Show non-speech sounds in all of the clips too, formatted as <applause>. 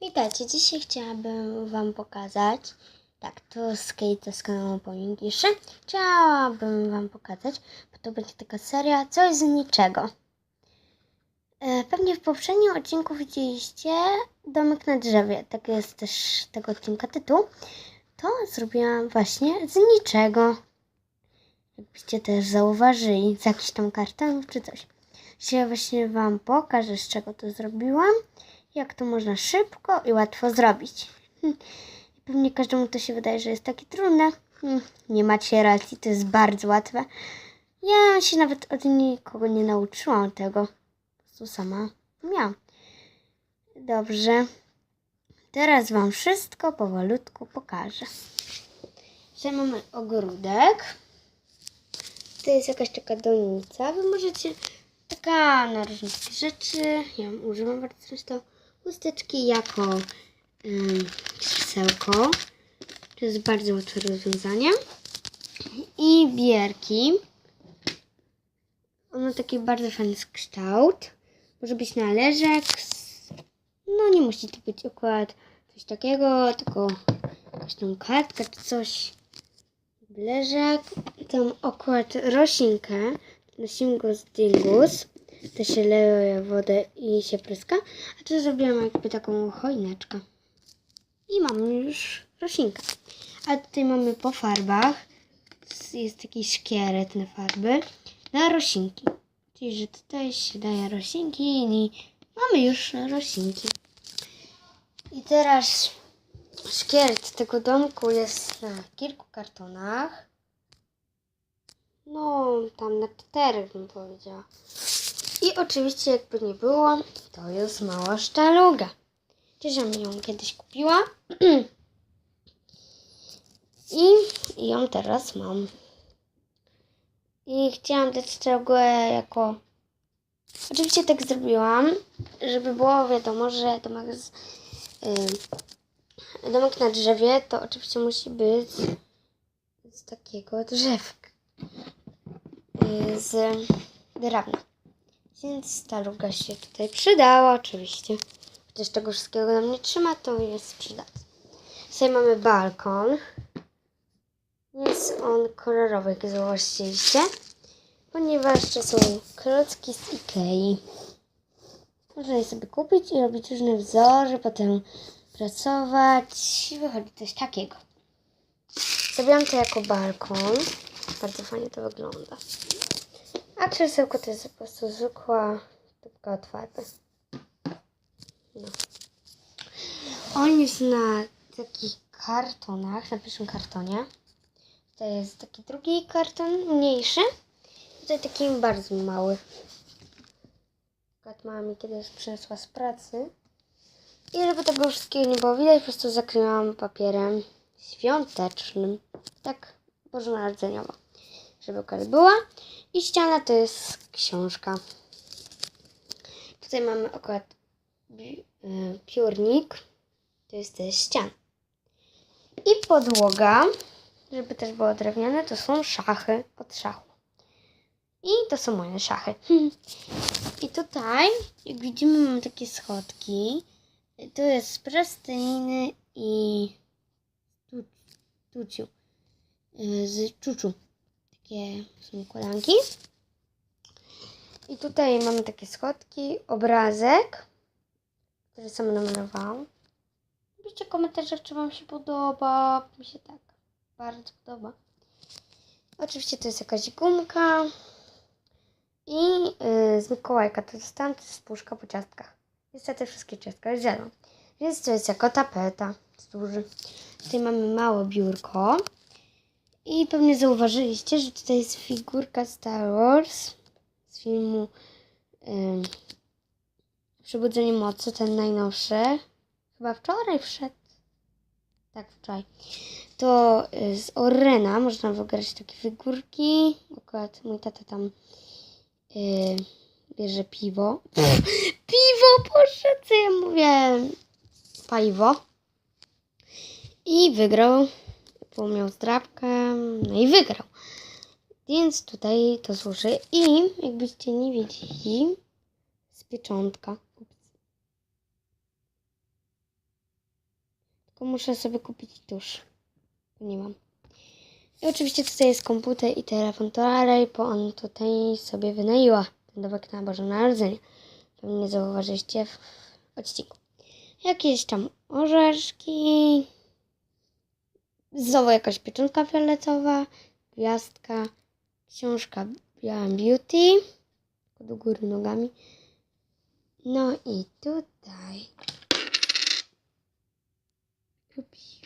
Witajcie, dzisiaj chciałabym Wam pokazać, tak, to skate z kanału Pomingiszy. Chciałabym Wam pokazać, bo to będzie taka seria Coś z niczego. E, Pewnie w poprzednim odcinku widzieliście Domek na drzewie, tak jest też tego odcinka tytuł. To zrobiłam właśnie z niczego. Jakbyście też zauważyli, z jakichś tam kartonów czy coś. Dzisiaj właśnie Wam pokażę, z czego to zrobiłam jak to można szybko i łatwo zrobić. Hm. I Pewnie każdemu to się wydaje, że jest takie trudne. Hm, Nie macie racji, to jest bardzo łatwe. Ja się nawet od nikogo nie nauczyłam tego. Po prostu sama miałam. Dobrze. Teraz Wam wszystko powolutku pokażę. Tutaj mamy ogródek. To jest jakaś taka donica. Wy możecie taka na różne rzeczy. Ja używam bardzo często. Chusteczki jako krzesełko. To jest bardzo łatwe rozwiązanie. I bierki. Ono taki bardzo fajny kształt. Może być na leżek. No nie musi to być akurat coś takiego, tylko jakaś tam kartka czy coś. Leżek. Tam akurat roślinkę. Nosingus dingus. To się leje wodę i się pryska. A tu zrobiłam jakby taką choineczkę. I mamy już roślinkę. A tutaj mamy po farbach. Jest taki szkielet na farby. Na roślinki. Czyli, że tutaj się daje roślinki i mamy już roślinki. I teraz szkielet tego domku jest na kilku kartonach. No, tam na czterech bym powiedziała. I oczywiście, jakby nie było, to jest mała sztaluga. Też ją ją kiedyś kupiła. <clears throat> I ją teraz mam. I chciałam dać sztalugę jako... Oczywiście tak zrobiłam, żeby było wiadomo, że domek, z, y, domek na drzewie to oczywiście musi być z takiego drzewka. Y, z drewna. Więc ta się tutaj przydała oczywiście. Chociaż tego wszystkiego nam nie trzyma, to jest przydatne. Tutaj mamy balkon. Jest on kolorowy, jak zauważyliście. Ponieważ to są klocki z Ikei. Można je sobie kupić i robić różne wzory, potem pracować. I wychodzi coś takiego. Zrobiłam to jako balkon. Bardzo fajnie to wygląda. A krzesełko to jest po prostu zwykła taka otwarta. No. On jest na takich kartonach, na pierwszym kartonie. Tutaj jest taki drugi karton, mniejszy. Tutaj taki bardzo mały. Akurat mama mi kiedyś przyniosła z pracy. I żeby tego wszystkiego nie było widać, po prostu zakryłam papierem świątecznym. Tak bożonarodzeniowo. Żeby okazja była. I ściana to jest książka. Tutaj mamy akurat y, piórnik. To jest też ściana. I podłoga, żeby też było drewniane, to są szachy od szachu. I to są moje szachy. <laughs> I tutaj, jak widzimy, mamy takie schodki. To jest z plasteliny i tu- tuciu. Y, Z czuczu takie są kolanki. I tutaj mamy takie schodki, obrazek, który sama namalowałam. Piszcie komentarze, czy Wam się podoba. Mi się tak bardzo podoba. Oczywiście to jest jakaś gumka. I yy, z Mikołajka to dostałam, to jest puszka po ciastkach. Niestety wszystkie ciastka zjadłam. Więc to jest jako tapeta. Duży. Tutaj mamy małe biurko. I pewnie zauważyliście, że tutaj jest figurka Star Wars z filmu ym, Przebudzenie Mocy, ten najnowszy. Chyba wczoraj wszedł. Tak, wczoraj. To y, z Orrena można wygrać takie figurki. Akurat mój tata tam y, bierze piwo. <laughs> piwo, proszę, co ja mówię? Paliwo. I wygrał bo miał zdrabkę, no i wygrał. Więc tutaj to służy. I jakbyście nie wiedzieli, z pieczątka. Tylko muszę sobie kupić tusz. Nie mam. I oczywiście tutaj jest komputer i telefon Torarej, bo on tutaj sobie wynajęła ten domek na Boże Narodzenie. Pewnie nie zauważyliście w odcinku. Jakieś tam orzeszki. Znowu jakaś pieczątka fioletowa, gwiazdka, książka Biała Beauty, do góry nogami. No i tutaj. Ups.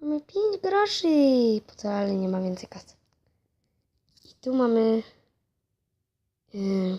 Mamy 5 groszy. Po co, ale nie ma więcej kasy. I tu mamy. Yy,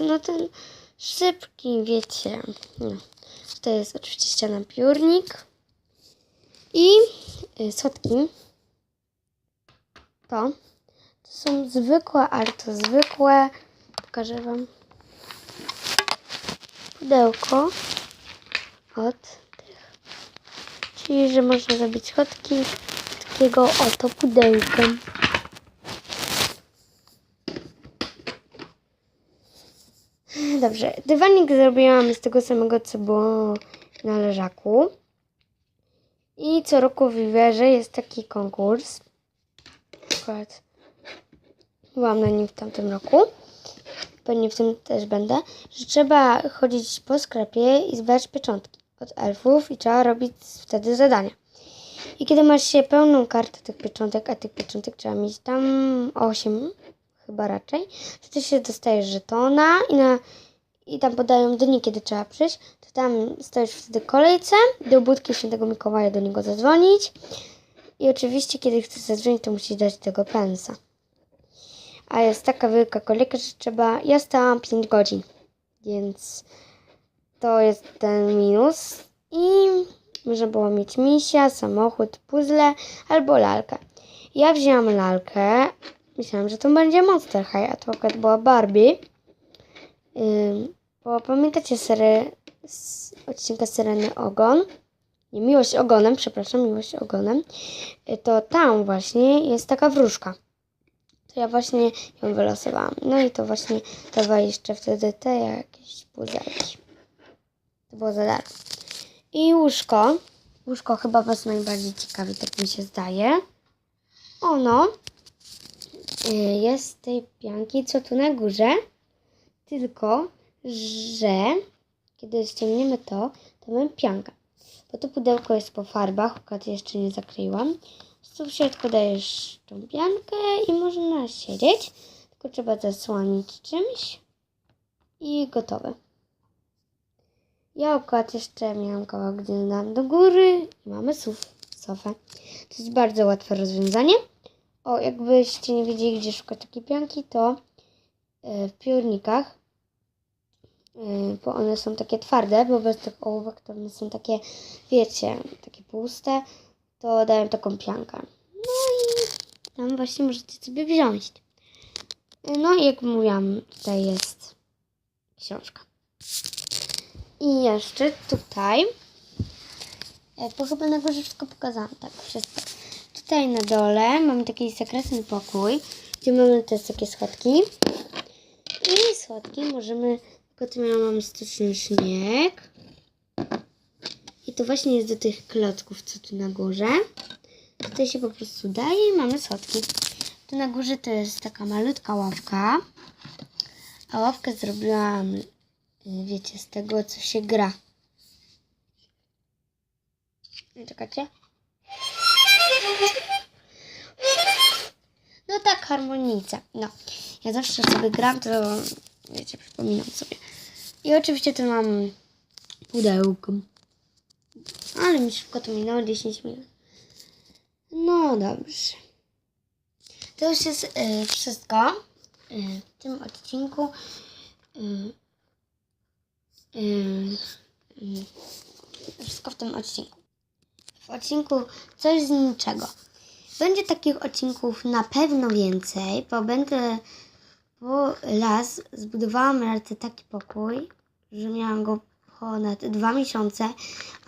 No ten szybki, wiecie. No. Tutaj jest oczywiście ściana piórnik. I y, sotki. To. To są zwykłe, ale to zwykłe. Pokażę Wam. Pudełko od tych. Czyli, że można zrobić schodki takiego oto pudełkiem. Dobrze, dywanik zrobiłam z tego samego, co było na leżaku. I co roku w Riverze jest taki konkurs. Akurat byłam na nim w tamtym roku. Pewnie w tym też będę. Że trzeba chodzić po sklepie i zbierać pieczątki od elfów i trzeba robić wtedy zadania. I kiedy masz się pełną kartę tych pieczątek, a tych pieczątek trzeba mieć tam 8 chyba raczej, wtedy się dostajesz żetona i, na, i tam podają dni, kiedy trzeba przyjść, to tam stoisz wtedy kolejce do budki świętego Mikołaja do niego zadzwonić i oczywiście kiedy chcesz zadzwonić, to musisz dać tego pensa. A jest taka wielka kolejka, że trzeba, ja stałam 5 godzin, więc to jest ten minus i można było mieć misia, samochód, puzzle albo lalkę. Ja wzięłam lalkę, Myślałam, że to będzie Monster High, a to akurat była Barbie. Bo pamiętacie serię z odcinka Sereny Ogon? Nie, Miłość Ogonem, przepraszam, Miłość Ogonem. Y, To tam właśnie jest taka wróżka. To ja właśnie ją wylosowałam. No i to właśnie dawała jeszcze wtedy te jakieś puzelki. To było za darmo. I łóżko. Łóżko chyba Was najbardziej ciekawi, tak mi się zdaje. Ono y, jest tej pianki, co tu na górze. Tylko, że kiedy ściągniemy to, to mamy piankę. Bo to pudełko jest po farbach, akurat jeszcze nie zakleiłam. Tu w środku dajesz tą piankę i można siedzieć. Tylko trzeba zasłonić czymś i gotowe. Ja akurat jeszcze miałam kawałek, gdzie dam do góry i mamy suf, sofę. To jest bardzo łatwe rozwiązanie. O, jakbyście nie wiedzieli, gdzie szukać takiej pianki, to e, w piórnikach, bo one są takie twarde, bo bez tych ołówek to one są takie, wiecie, takie puste, to dają taką piankę. No i tam właśnie możecie sobie wziąć. No i jak mówiłam, tutaj jest książka. I jeszcze tutaj, e, bo chyba na górze wszystko pokazałam, tak, wszystko. Tutaj na dole mamy taki sekretny pokój, gdzie mamy też takie schodki. I schodki możemy, tylko tu mamy sztuczny śnieg. I to właśnie jest do tych klocków, co tu na górze. Tutaj się po prostu daje i mamy schodki. Tu na górze to jest taka malutka ławka. A ławkę zrobiłam, y, wiecie, z tego, co się gra. Czekajcie. No tak, harmonica. No, ja zawsze sobie gram, to wiecie, przypominam sobie. I oczywiście tu mam pudełko. Ale mi szybko to minęło 10 minut. No dobrze. To już jest y, wszystko y, w tym odcinku. Y, y, y, wszystko w tym odcinku. W odcinku coś z niczego. Będzie takich odcinków na pewno więcej, bo będę po las zbudowałam raczej taki pokój, że miałam go ponad dwa miesiące,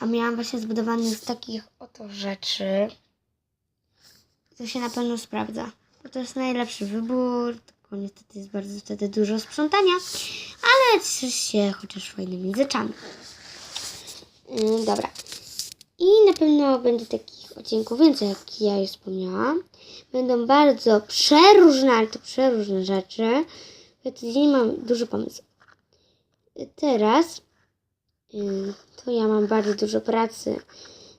a miałam właśnie zbudowany z takich oto rzeczy. To się na pewno sprawdza, bo to jest najlepszy wybór, tylko niestety jest bardzo wtedy dużo sprzątania, ale cieszę się chociaż fajnymi rzeczami. Yy, dobra. I na pewno będzie takich odcinków więcej, jak ja już wspomniałam. Będą bardzo przeróżne, ale to przeróżne rzeczy. Ja tydzień mam dużo pomysłów. Teraz to ja mam bardzo dużo pracy.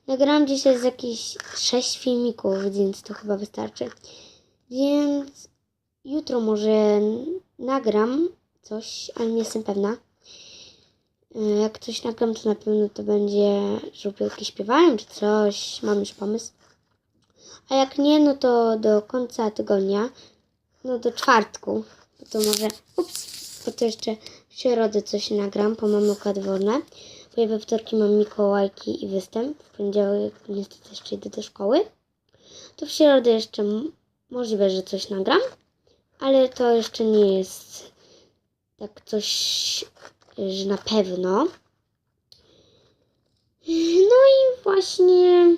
Nagrałam dzisiaj z jakieś 6 filmików, więc to chyba wystarczy. Więc jutro może nagram coś, ale nie jestem pewna. Yy, Jak coś nagram, to na pewno to będzie żółwielki śpiewają czy coś. Mam już pomysł. A jak nie, no to do końca tygodnia, no do czwartku, to może, ups, bo to jeszcze w środę coś nagram, bo mam oka dworne. Bo ja we wtorki mam Mikołajki i występ. W poniedziałek niestety jeszcze idę do szkoły. To w środę jeszcze możliwe, że coś nagram, ale to jeszcze nie jest tak coś, że na pewno. No i właśnie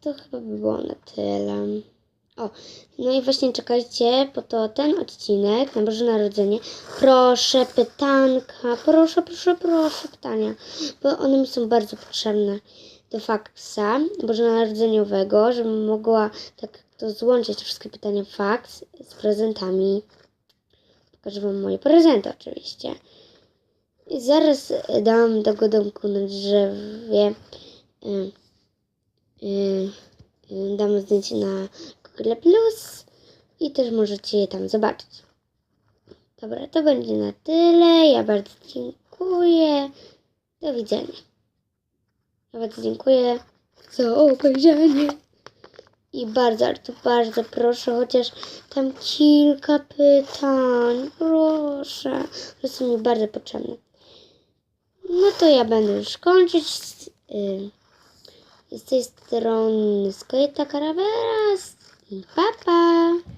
to chyba by było na tyle. O, no i właśnie czekajcie, bo to ten odcinek na Boże Narodzenie. Proszę pytanka, proszę, proszę, proszę pytania, bo one mi są bardzo potrzebne do faksa bożonarodzeniowego, żebym mogła tak to złączyć wszystkie pytania faks z prezentami. Pokażę Wam moje prezenty oczywiście. I zaraz dam do godonku na drzewie. y, y, dam zdjęcie na Google Plus i też możecie je tam zobaczyć. Dobra, to będzie na tyle. Ja bardzo dziękuję. Do widzenia. Ja bardzo dziękuję za obejrzenie. I bardzo, ale to bardzo proszę, chociaż tam kilka pytań. Proszę. To są mi bardzo potrzebne. No to ja będę już kończyć. y, Z tej strony Skojeta Karaveras i papa. Pa.